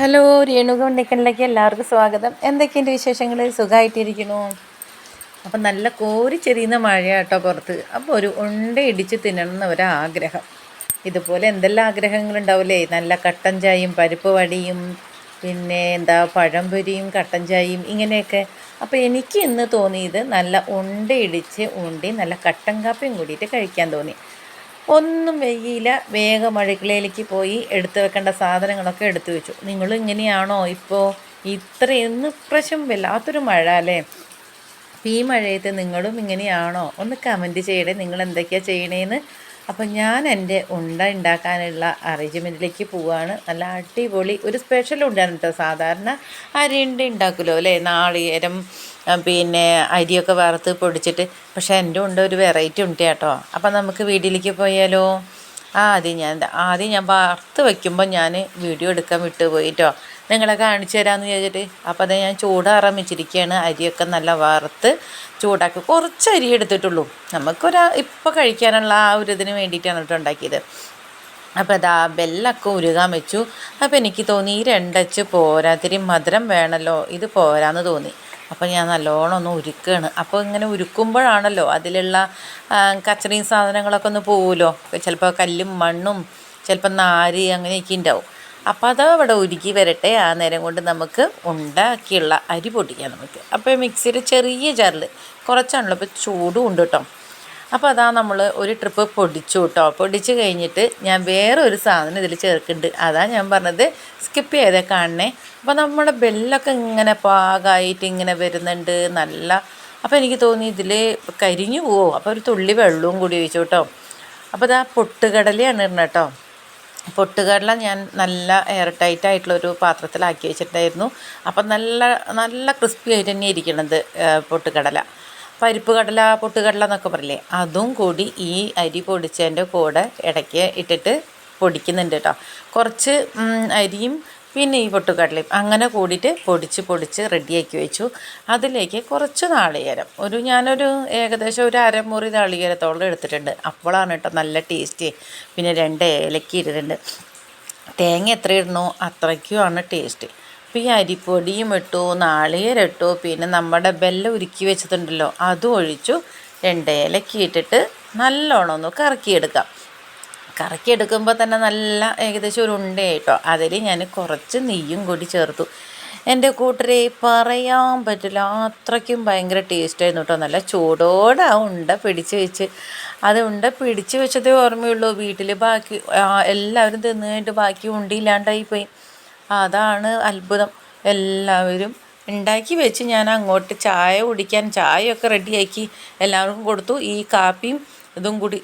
Hello Renuka ഉണ്ണിക്കലിലേക്ക് എല്ലാവർക്കും സ്വാഗതം. എന്തൊക്കെയുണ്ട് വിശേഷങ്ങൾ സുഖമായിട്ടിരിക്കണോ അപ്പം നല്ല കോരി ചെറിയുന്ന മഴ മഴയാട്ടോ പുറത്ത്. അപ്പോൾ ഒരു ഉണ്ട ഇടിച്ച് തിന്നണം എന്ന ഒരാഗ്രഹം. ഇതുപോലെ എന്തെല്ലാം ആഗ്രഹങ്ങളുണ്ടാവില്ലേ നല്ല കട്ടൻ ചായയും പരിപ്പ് വടിയും പിന്നെ എന്താ പഴംപൊരിയും കട്ടൻ ചായയും ഇങ്ങനെയൊക്കെ. അപ്പോൾ എനിക്ക് ഇന്ന് തോന്നിയത് നല്ല ഉണ്ട ഇടിച്ച് ഉണ്ടി നല്ല കട്ടൻ കാപ്പിയും കൂടിയിട്ട് കഴിക്കാൻ തോന്നി. ഒന്നും വെയ്യില്ല. വേഗം അടുക്കളയിലേക്ക് പോയി എടുത്തു വെക്കേണ്ട സാധനങ്ങളൊക്കെ എടുത്തു വെച്ചു. നിങ്ങൾ ഇങ്ങനെയാണോ ഇപ്പോൾ ഇത്രയൊന്നും പ്രശ്നം വല്ലാത്തൊരു മഴ അല്ലേ? ഈ മഴയത്ത് നിങ്ങളും ഇങ്ങനെയാണോ? ഒന്ന് കമന്റ് ചെയ്യണേ. നിങ്ങൾ എന്തൊക്കെയാണ് ചെയ്യണേന്ന് അപ്പം ഞാൻ എന്റെ ഉണ്ട ഉണ്ടാക്കാനുള്ള അറേഞ്ച്മെന്റിലേക്ക് പോവുകയാണ് നല്ല അടിപൊളി ഒരു സ്പെഷ്യൽ ഉണ്ടാണ് കേട്ടോ സാധാരണ അരിയുണ്ട ഉണ്ടാക്കുമല്ലോ അല്ലേ? നാളികേരം പിന്നെ അരിയൊക്കെ വറുത്ത് പൊടിച്ചിട്ട്. പക്ഷേ എന്റെ ഉണ്ട ഒരു വെറൈറ്റി ഉണ്ട് കേട്ടോ. അപ്പം നമുക്ക് വീട്ടിലേക്ക് പോയാലോ? ആദ്യം ഞാൻ ആദ്യം ഞാൻ വറുത്ത് വയ്ക്കുമ്പോൾ ഞാൻ വീഡിയോ എടുക്കാൻ വിട്ടുപോയിട്ടോ നിങ്ങളെ കാണിച്ചു തരാമെന്ന് ചോദിച്ചിട്ട് അപ്പോൾ അത് ഞാൻ ചൂടാറാൻ വെച്ചിരിക്കുകയാണ് അരിയൊക്കെ നല്ല വറുത്ത് ചൂടാക്കി കുറച്ച് അരി എടുത്തിട്ടുള്ളൂ. നമുക്കൊരു ഇപ്പോൾ കഴിക്കാനുള്ള ആ ഒരു ഇതിന് വേണ്ടിയിട്ടാണ് കേട്ടോ ഉണ്ടാക്കിയത്. അപ്പോൾ അതാ ബെല്ലൊക്കെ ഉരുകാൻ വെച്ചു. അപ്പോൾ എനിക്ക് തോന്നി ഈ രണ്ടച്ച് പോരാത്തിരി മധുരം വേണമല്ലോ ഇത് പോരാന്ന് തോന്നി. അപ്പോൾ ഞാൻ നല്ലോണം ഒന്ന് ഉരുക്കുകയാണ് അപ്പോൾ ഇങ്ങനെ ഉരുക്കുമ്പോഴാണല്ലോ അതിലുള്ള കച്ചറിയും സാധനങ്ങളൊക്കെ ഒന്ന് പോകുമല്ലോ ചിലപ്പോൾ കല്ലും മണ്ണും ചിലപ്പോൾ നാര് അങ്ങനെയൊക്കെ ഉണ്ടാവും. അപ്പോൾ അത് അവിടെ ഉരുക്കി വരട്ടെ. ആ നേരം കൊണ്ട് നമുക്ക് ഉണ്ടാക്കിയുള്ള അരി പൊടിക്കാം നമുക്ക്. അപ്പോൾ മിക്സിയിൽ ചെറിയ ജാറിൽ കുറച്ചാണല്ലോ. ഇപ്പോൾ ചൂടും ഉണ്ട് കേട്ടോ. അപ്പോൾ അതാ നമ്മൾ ഒരു ട്രിപ്പ് പൊടിച്ചു കേട്ടോ പൊടിച്ച് കഴിഞ്ഞിട്ട് ഞാൻ വേറെ ഒരു സാധനം ഇതിൽ ചേർക്കുന്നുണ്ട് അതാ ഞാൻ പറഞ്ഞത് സ്കിപ്പ് ചെയ്തേ കാണണേ. അപ്പോൾ നമ്മുടെ ബെല്ലൊക്കെ ഇങ്ങനെ പാകമായിട്ട് ഇങ്ങനെ വരുന്നുണ്ട്. നല്ല അപ്പോൾ എനിക്ക് തോന്നി ഇതിൽ കരിഞ്ഞു പോവോ. അപ്പോൾ ഒരു തുള്ളി വെള്ളവും കൂടി ഒഴിച്ചു കേട്ടോ അപ്പോൾ ഇതാ പൊട്ടുകടലയാണ് ഇടുന്നത് കേട്ടോ പൊട്ടുകടല ഞാൻ നല്ല എയർ ടൈറ്റ് ആയിട്ടുള്ളൊരു പാത്രത്തിലാക്കി വെച്ചിട്ടുണ്ടായിരുന്നു. അപ്പം നല്ല നല്ല ക്രിസ്പി ആയിട്ട് തന്നെ ഇരിക്കണത് പൊട്ടുകടല. പരിപ്പ് കടല പൊട്ടുകടല എന്നൊക്കെ പറയില്ലേ? അതും കൂടി ഈ അരി പൊടിച്ചതിന്റെ കൂടെ ഇടയ്ക്ക് ഇട്ടിട്ട് പൊടിക്കുന്നുണ്ട് കേട്ടോ. കുറച്ച് അരിയും പിന്നെ ഈ പൊട്ടുകടലയും അങ്ങനെ കൂടിയിട്ട് പൊടിച്ച് പൊടിച്ച് റെഡിയാക്കി വെച്ചു. അതിലേക്ക് കുറച്ച് നാളികേരം. ഒരു ഞാനൊരു ഏകദേശം ഒരു അരമുറി നാളികേരത്തോളം എടുത്തിട്ടുണ്ട്. അപ്പോഴാണ് കേട്ടോ നല്ല ടേസ്റ്റ് പിന്നെ രണ്ട് ഏലക്ക ഇട്ടിട്ടുണ്ട്. തേങ്ങ എത്ര ഇടണോ അത്രയ്ക്കുമാണ് ടേസ്റ്റ് അപ്പോൾ ഈ അരിപ്പൊടിയും ഇട്ടു നാളികേരം ഇട്ടു പിന്നെ നമ്മുടെ ബെല്ലം ഉരുക്കി വെച്ചിട്ടുണ്ടല്ലോ അതും ഒഴിച്ചു രണ്ട് ഏലക്ക ഇട്ടിട്ട് നല്ലോണം ഒന്ന് കറക്കിയെടുക്കാം. കറക്കിയെടുക്കുമ്പോൾ തന്നെ നല്ല ഏകദേശം ഒരു ഉണ്ടയായിട്ടോ അതിൽ ഞാൻ കുറച്ച് നെയ്യും കൂടി ചേർത്തു. എന്റെ കൂട്ടരെ പറയാൻ പറ്റില്ല. അത്രയ്ക്കും ഭയങ്കര ടേസ്റ്റായിരുന്നു കേട്ടോ നല്ല ചൂടോടെ ആ ഉണ്ട പിടിച്ച് വെച്ച്. അത് ഉണ്ട പിടിച്ച് വെച്ചതേ ഓർമ്മയുള്ളൂ. വീട്ടിൽ ബാക്കി എല്ലാവരും തിന്നു കഴിഞ്ഞിട്ട് ബാക്കി ഉണ്ടില്ലാണ്ടായി പോയി അതാണ് അത്ഭുതം. എല്ലാവരും ഉണ്ടാക്കി വെച്ച് ഞാൻ അങ്ങോട്ട് ചായ കുടിക്കാൻ ചായയൊക്കെ റെഡിയാക്കി എല്ലാവർക്കും കൊടുത്തു. ഈ കാപ്പിയും ഇതും കൂടി.